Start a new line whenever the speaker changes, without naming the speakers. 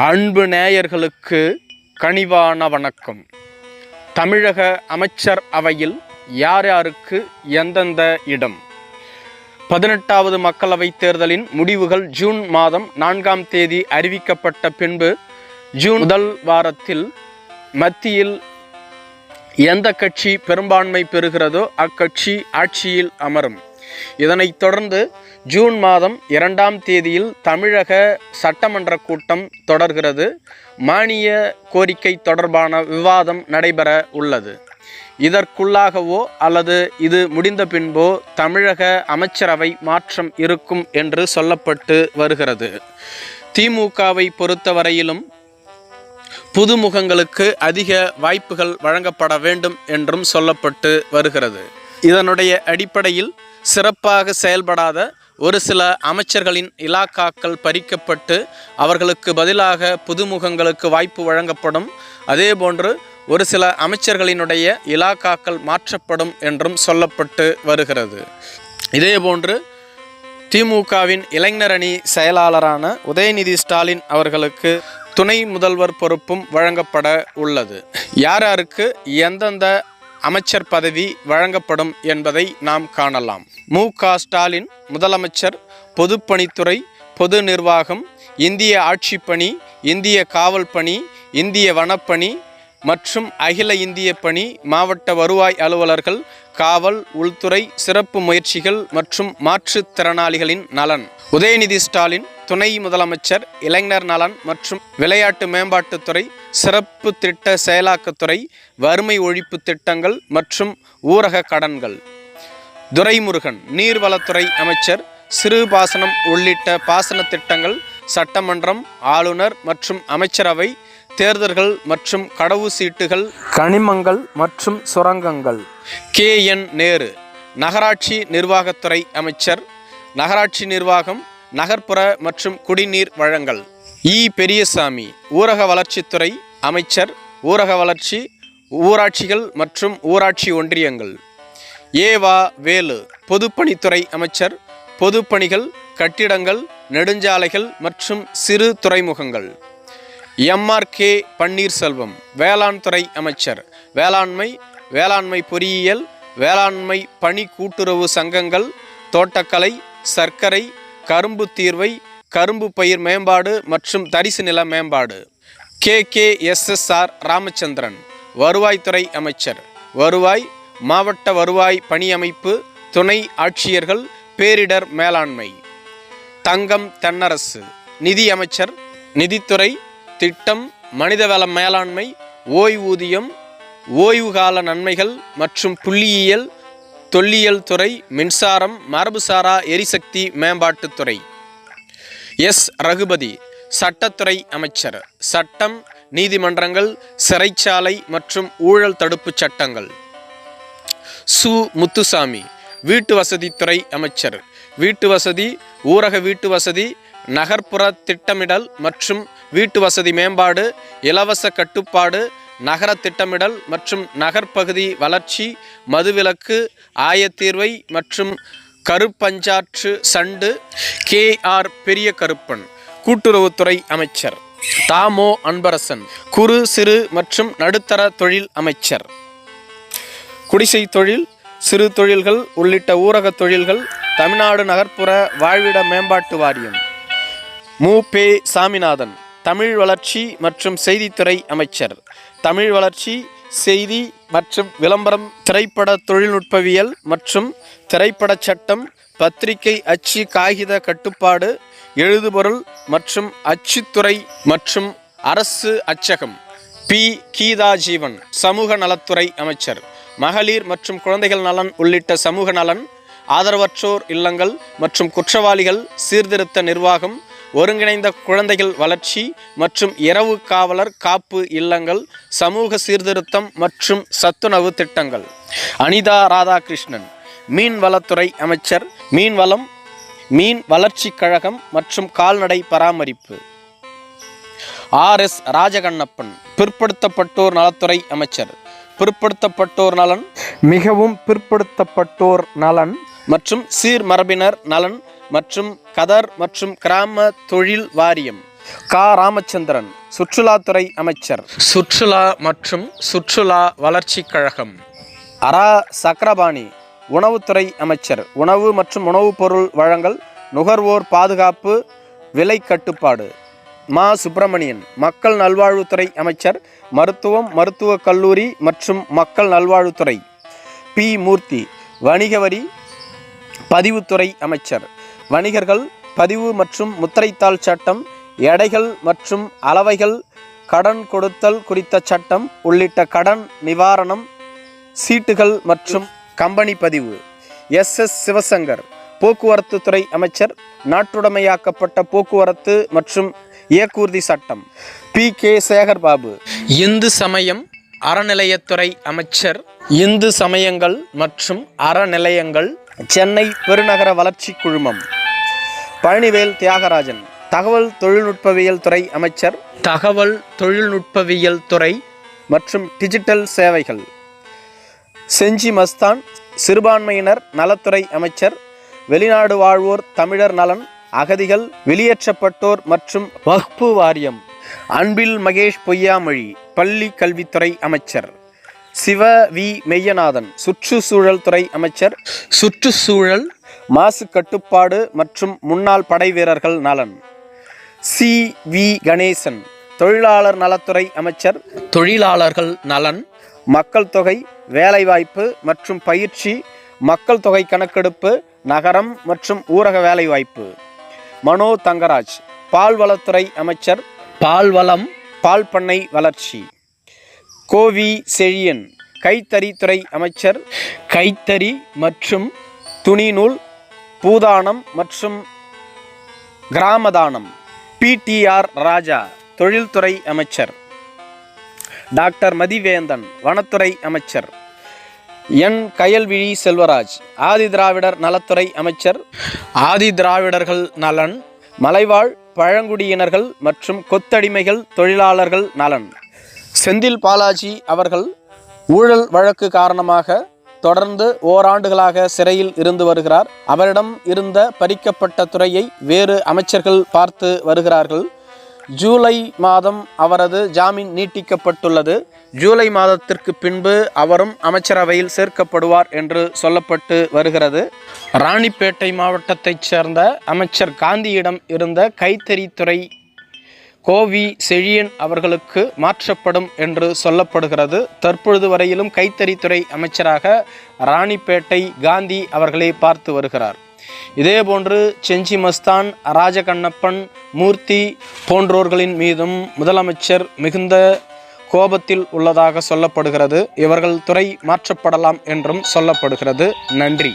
அன்பு நேயர்களுக்கு கனிவான வணக்கம். தமிழக அமைச்சர் அவையில் யார் யாருக்கு எந்தெந்த இடம்? பதினெட்டாவது மக்களவைத் தேர்தலின் முடிவுகள் ஜூன் மாதம் நான்காம் தேதி அறிவிக்கப்பட்ட பின்பு ஜூன் முதல் வாரத்தில் மத்தியில் எந்த கட்சி பெரும்பான்மை பெறுகிறதோ அக்கட்சி ஆட்சியில் அமரும். இதனைத் தொடர்ந்து ஜூன் மாதம் இரண்டாம் தேதியில் தமிழக சட்டமன்ற கூட்டம் தொடர்கிறது. மானிய கோரிக்கை தொடர்பான விவாதம் நடைபெற உள்ளது. இதற்குள்ளாகவோ அல்லது இது முடிந்த பின்போ தமிழக அமைச்சரவை மாற்றம் இருக்கும் என்று சொல்லப்பட்டு வருகிறது. திமுகவை பொறுத்தவரையிலும் புதுமுகங்களுக்கு அதிக வாய்ப்புகள் வழங்கப்பட வேண்டும் என்றும் சொல்லப்பட்டு வருகிறது. இதனுடைய அடிப்படையில் சிறப்பாக செயல்படாத ஒரு சில அமைச்சர்களின் இலாக்காக்கள் பறிக்கப்பட்டு அவர்களுக்கு பதிலாக புதுமுகங்களுக்கு வாய்ப்பு வழங்கப்படும். அதேபோன்று ஒரு சில அமைச்சர்களினுடைய இலாக்காக்கள் மாற்றப்படும் என்றும் சொல்லப்பட்டு வருகிறது. இதேபோன்று திமுகவின் இளைஞரணி செயலாளரான உதயநிதி ஸ்டாலின் அவர்களுக்கு துணை முதல்வர் பொறுப்பும் வழங்கப்பட உள்ளது. யார் யாருக்கு எந்தெந்த அமைச்சர் பதவி வழங்கப்படும் என்பதை நாம் காணலாம். மு. க. ஸ்டாலின் முதலமைச்சர் பொதுப்பணித்துறை பொது நிர்வாகம் இந்திய ஆட்சிப்பணி இந்திய காவல் பணி இந்திய வனப்பணி மற்றும் அகில இந்திய பணி மாவட்ட வருவாய் அலுவலர்கள் காவல் உள்துறை சிறப்பு முயற்சிகள் மற்றும் மாற்றுத்திறனாளிகளின் நலன். உதயநிதி ஸ்டாலின் துணை முதலமைச்சர் இளைஞர் நலன் மற்றும் விளையாட்டு மேம்பாட்டுத்துறை சிறப்பு திட்ட செயலாக்கத்துறை வறுமை ஒழிப்பு திட்டங்கள் மற்றும் ஊரக கடன்கள். துரைமுருகன் நீர்வளத்துறை அமைச்சர் சிறுபாசனம் உள்ளிட்ட பாசன திட்டங்கள் சட்டமன்றம் ஆளுநர் மற்றும் அமைச்சரவை தேர்தல்கள் மற்றும் கடவு சீட்டுகள். கனிமங்கள் மற்றும் சுரங்கங்கள். கே. என். நேரு நகராட்சி நிர்வாகத்துறை அமைச்சர். நகராட்சி நிர்வாகம் நகர்ப்புற மற்றும் குடிநீர் வழங்கல். இ. பெரியசாமி ஊரக வளர்ச்சித்துறை அமைச்சர். ஊரக வளர்ச்சி ஊராட்சிகள் மற்றும் ஊராட்சி ஒன்றியங்கள். ஏவா வேலு பொதுப்பணித்துறை அமைச்சர். பொதுப்பணிகள் கட்டிடங்கள் நெடுஞ்சாலைகள் மற்றும் சிறு துறைமுகங்கள். எம்ஆர் கே பன்னீர்செல்வம் வேளாண் துறை அமைச்சர். வேளாண்மை வேளாண்மை பொறியியல் வேளாண்மை பணி கூட்டுறவு சங்கங்கள் தோட்டக்கலை சர்க்கரை கரும்பு தீர்வை கரும்பு பயிர் மேம்பாடு மற்றும் தரிசு நில மேம்பாடு. கே. கே. எஸ்எஸ்ஆர் ராமச்சந்திரன் வருவாய்த்துறை அமைச்சர். வருவாய் மாவட்ட வருவாய் பணியமைப்பு துணை ஆட்சியர்கள் பேரிடர் மேலாண்மை. தங்கம் தென்னரசு நிதி அமைச்சர் நிதித்துறை திட்டம் மனிதவள மேலாண்மை ஓய்வூதியம் ஓய்வுகால நன்மைகள் மற்றும் புள்ளியியல் தொல்லியல் துறை மின்சாரம் மரபுசாரா எரிசக்தி மேம்பாட்டுத்துறை எஸ். ரகுபதி சட்டத்துறை அமைச்சர். சட்டம் நீதிமன்றங்கள் சிறைச்சாலை மற்றும் ஊழல் தடுப்பு சட்டங்கள். சு. முத்துசாமி வீட்டு வசதித்துறை அமைச்சர். வீட்டு வசதி ஊரக வீட்டு வசதி நகர்ப்புற திட்டமிடல் மற்றும் வீட்டு வசதி மேம்பாடு இலவச கட்டுப்பாடு நகர திட்டமிடல் மற்றும் நகர்ப்பகுதி வளர்ச்சி மதுவிலக்கு ஆயத்தீர்வை மற்றும் கருப்பஞ்சாற்று சண்டு கே ஆர் பெரிய கருப்பன் கூட்டுறவுத்துறை அமைச்சர் தாமோ அன்பரசன் குறு சிறு மற்றும் நடுத்தர தொழில் அமைச்சர். குடிசை தொழில் சிறு தொழில்கள் உள்ளிட்ட ஊரக தொழில்கள் தமிழ்நாடு நகர்ப்புற வாழ்விட மேம்பாட்டு வாரியம். மு. பே. சாமிநாதன் தமிழ் வளர்ச்சி மற்றும் செய்தித்துறை அமைச்சர். தமிழ் வளர்ச்சி செய்தி மற்றும் விளம்பரம் திரைப்பட தொழில்நுட்பவியல் மற்றும் திரைப்படச் சட்டம் பத்திரிகை அச்சு காகித கட்டுப்பாடு எழுதுபொருள் மற்றும் அச்சுத்துறை மற்றும் அரசு அச்சகம். பி. கீதா ஜீவன் சமூக நலத்துறை அமைச்சர். மகளிர் மற்றும் குழந்தைகள் நலன் உள்ளிட்ட சமூக நலன் ஆதரவற்றோர் இல்லங்கள் மற்றும் குற்றவாளிகள் சீர்திருத்த நிர்வாகம் ஒருங்கிணைந்த குழந்தைகள் வளர்ச்சி மற்றும் இரவு காவலர் காப்பு இல்லங்கள் சமூக சீர்திருத்தம் மற்றும் சத்துணவு திட்டங்கள். அனிதா ராதாகிருஷ்ணன் மீன்வளத்துறை அமைச்சர் மீன்வளம் மீன் வளர்ச்சிக் கழகம் மற்றும் கால்நடை பராமரிப்பு. ஆர் எஸ் ராஜகண்ணப்பன் பிற்படுத்தப்பட்டோர் நலத்துறை அமைச்சர் பிற்படுத்தப்பட்டோர் நலன் மிகவும் பிற்படுத்தப்பட்டோர் நலன் மற்றும் சீர்மரபினர் நலன் மற்றும் கதர் மற்றும் கிராம தொழில் வாரியம். கா. ராமச்சந்திரன் சுற்றுலாத்துறை அமைச்சர். சுற்றுலா மற்றும் சுற்றுலா வளர்ச்சிக் கழகம். அரா. சக்கரபாணி உணவுத்துறை அமைச்சர். உணவு மற்றும் உணவுப் பொருள் வழங்கல் நுகர்வோர் பாதுகாப்பு விலை கட்டுப்பாடு. மா. சுப்பிரமணியன் மக்கள் நல்வாழ்வுத்துறை அமைச்சர். மருத்துவம் மருத்துவக் கல்லூரி மற்றும் மக்கள் நல்வாழ்வுத்துறை. பி. மூர்த்தி வணிக வரி பதிவுத்துறை அமைச்சர். வணிகர்கள் பதிவு மற்றும் முத்திரைத்தாள் சட்டம் எடைகள் மற்றும் அளவைகள் கடன் கொடுத்தல் குறித்த சட்டம் உள்ளிட்ட கடன் நிவாரணம் சீட்டுகள் மற்றும் கம்பெனி பதிவு. எஸ். எஸ். சிவசங்கர் போக்குவரத்து துறை அமைச்சர் நாட்டுடைமையாக்கப்பட்ட போக்குவரத்து மற்றும் இயக்கூர்தி சட்டம். பி. கே. சேகர்பாபு. இந்து சமயம் அறநிலையத்துறை அமைச்சர் இந்து சமயங்கள் மற்றும் அறநிலையங்கள் சென்னை பெருநகர வளர்ச்சி குழுமம். பழனிவேல் தியாகராஜன் தகவல் தொழில்நுட்பவியல் துறை அமைச்சர் தகவல் தொழில்நுட்பவியல் துறை மற்றும் டிஜிட்டல் சேவைகள். செஞ்சி மஸ்தான் சிறுபான்மையினர் நலத்துறை அமைச்சர் வெளிநாடு வாழ்வோர் தமிழர் நலன் அகதிகள் வெளியேற்றப்பட்டோர் மற்றும் வக்பு வாரியம். அன்பில் மகேஷ் பொய்யாமொழி பள்ளி கல்வித்துறை அமைச்சர். சிவ வி மெய்யநாதன் சுற்றுச்சூழல் துறை அமைச்சர். சுற்றுச்சூழல் மாசு கட்டுப்பாடு மற்றும் முன்னாள் படை வீரர்கள் நலன். சி. வி. கணேசன் தொழிலாளர் நலத்துறை அமைச்சர். தொழிலாளர்கள் நலன். மக்கள் தொகை வேலைவாய்ப்பு மற்றும் பயிற்சி மக்கள் தொகை கணக்கெடுப்பு நகரம் மற்றும் ஊரக வேலைவாய்ப்பு. மனோ தங்கராஜ் பால்வளத்துறை அமைச்சர். பால்வளம். பால் பண்ணை வளர்ச்சி. கோவி செழியன் கைத்தறித்துறை அமைச்சர். கைத்தறி மற்றும் துணிநூல் பூதானம் மற்றும் கிராமதானம். பிடிஆர் ராஜா தொழில்துறை அமைச்சர். டாக்டர் மதிவேந்தன் வனத்துறை அமைச்சர். என் கயல்விழி செல்வராஜ் ஆதி திராவிடர் நலத்துறை அமைச்சர். ஆதி திராவிடர்கள் நலன். மலைவாழ் பழங்குடியினர்கள் மற்றும் கொத்தடிமைகள் தொழிலாளர்கள் நலன். செந்தில் பாலாஜி அவர்கள் ஊழல் வழக்கு காரணமாக தொடர்ந்து ஓராண்டுகளாக சிறையில் இருந்து வருகிறார். அவரிடம் இருந்த பறிக்கப்பட்ட துறையை வேறு அமைச்சர்கள் பார்த்து வருகிறார்கள். ஜூலை மாதம் அவரது ஜாமீன் நீட்டிக்கப்பட்டுள்ளது. ஜூலை மாதத்திற்கு பின்பு அவரும் அமைச்சரவையில் சேர்க்கப்படுவார் என்று சொல்லப்பட்டு வருகிறது. ராணிப்பேட்டை மாவட்டத்தைச் சேர்ந்த அமைச்சர் காந்தியிடம் இருந்த கைத்தறித்துறை கோவி செழியன் அவர்களுக்கு மாற்றப்படும் என்று சொல்லப்படுகிறது. தற்பொழுது வரையிலும் கைத்தறித்துறை அமைச்சராக ராணிப்பேட்டை காந்தி அவர்களே பார்த்து வருகிறார். இதேபோன்று செஞ்சி மஸ்தான் ராஜகண்ணப்பன் மூர்த்தி போன்றோர்களின் மீதும் முதலமைச்சர் மிகுந்த கோபத்தில் உள்ளதாக சொல்லப்படுகிறது. இவர்கள் துறை மாற்றப்படலாம் என்றும் சொல்லப்படுகிறது. நன்றி.